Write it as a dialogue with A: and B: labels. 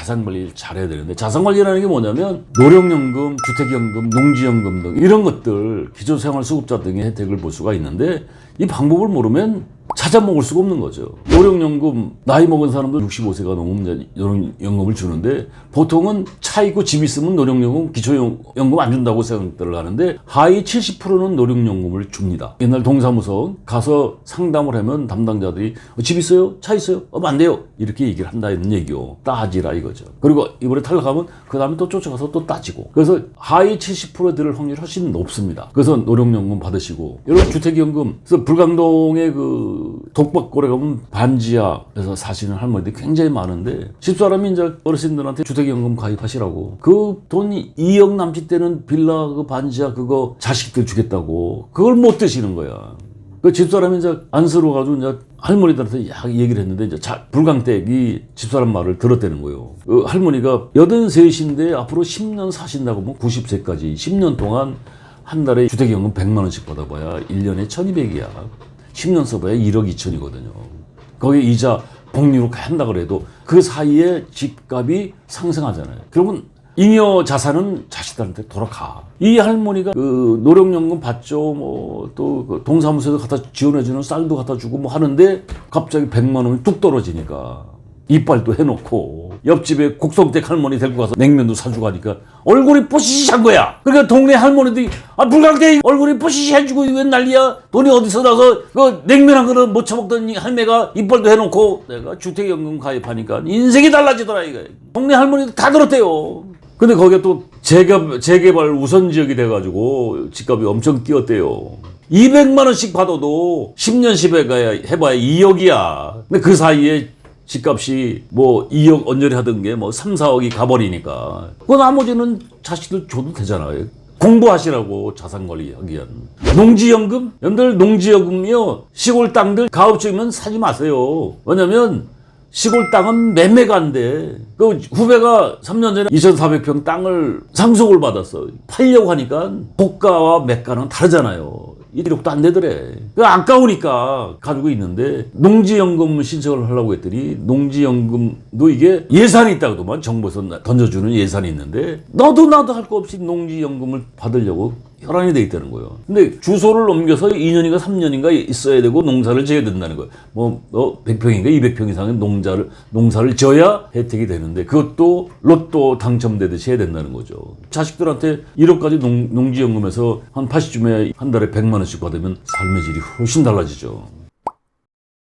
A: 자산 관리를 잘해야 되는데 자산 관리라는 게 뭐냐면 노령연금, 주택연금, 농지연금 등 이런 것들 기초생활수급자 등의 혜택을 볼 수가 있는데 이 방법을 모르면 찾아 먹을 수가 없는 거죠. 노령연금 나이 먹은 사람들 65세가 넘으면 노령연금을 주는데 보통은 차 있고 집 있으면 노령연금 기초연금 안 준다고 생각들을 하는데 하위 70%는 노령연금을 줍니다. 옛날 동사무소 가서 상담을 하면 담당자들이 어, 집 있어요? 차 있어요? 어, 안 돼요. 이렇게 얘기를 한다는 얘기요. 따지라 이거죠. 그리고 이번에 탈락하면 그 다음에 또 쫓아가서 또 따지고. 그래서 하위 70% 들을 확률이 훨씬 높습니다. 그래서 노령연금 받으시고 여러분 주택연금 그래서 불광동의 그 독박골에 가면 반지하에서 사시는 할머니들이 굉장히 많은데 집사람이 이제 어르신들한테 주택연금 가입하시라고 그 돈이 2억 남짓 되는 빌라 그 반지하 그거 자식들 주겠다고 그걸 못 드시는 거야. 그 집사람이 이제 안쓰러워가지고 이제 할머니들한테 약 얘기를 했는데 이제 자, 불광댁이 집사람 말을 들었다는 거예요. 그 할머니가 83인데 앞으로 10년 사신다고 뭐 90세까지 10년 동안 한 달에 주택연금 100만 원씩 받아봐야 1년에 1200이야. 10년 써봐야 1억 2천이거든요. 거기에 이자 복리로 한다 그래도 그 사이에 집값이 상승하잖아요. 그러면 잉여 자산은 자식들한테 돌아가. 이 할머니가 그 노령연금 받죠. 뭐또 그 동사무소에서 갖다 지원해주는 쌀도 갖다 주고 뭐 하는데 갑자기 100만 원이 뚝 떨어지니까 이빨도 해놓고 옆집에 국성댁 할머니 데리고 가서 냉면도 사주고 하니까 얼굴이 뽀시시한 거야. 그러니까 동네 할머니들이 아 불광대 얼굴이 뽀시시해지고 왜 난리야? 돈이 어디서 나서 그 냉면 한 그릇 못 처먹던 이 할매가 이빨도 해놓고 내가 주택연금 가입하니까 인생이 달라지더라 이거. 동네 할머니들 다 들었대요. 근데 거기에 또 재개발, 재개발 우선 지역이 돼가지고 집값이 엄청 뛰었대요. 200만 원씩 받아도 10년 10에 가야 해봐야 2억이야. 근데 그 사이에 집값이 뭐 2억 언저리 하던 게 뭐 3, 4억이 가버리니까 그 나머지는 자식들 줘도 되잖아요. 공부하시라고 자산 관리하기 위한 농지연금 여러분들 농지연금이요 시골 땅들 가업주면 사지 마세요 왜냐면 시골 땅은 매매가 안 돼. 그 후배가 3년 전에 2,400평 땅을 상속을 받았어. 팔려고 하니까 고가와 매가는 다르잖아요. 1억도 안 되더래. 그 아까우니까 가지고 있는데 농지연금 신청을 하려고 했더니 농지연금도 이게 예산이 있다고만 정부에서 던져주는 예산이 있는데 너도 나도 할 거 없이 농지연금을 받으려고 혈안이 돼 있다는 거예요. 근데 주소를 옮겨서 2년인가 3년인가 있어야 되고 농사를 지어야 된다는 거예요. 뭐, 어, 100평인가 200평 이상의 농자를, 농사를 지어야 혜택이 되는데 그것도 로또 당첨되듯이 해야 된다는 거죠. 자식들한테 1억까지 농, 농지연금에서 한 80쯤에 한 달에 100만 원씩 받으면 삶의 질이 훨씬 달라지죠.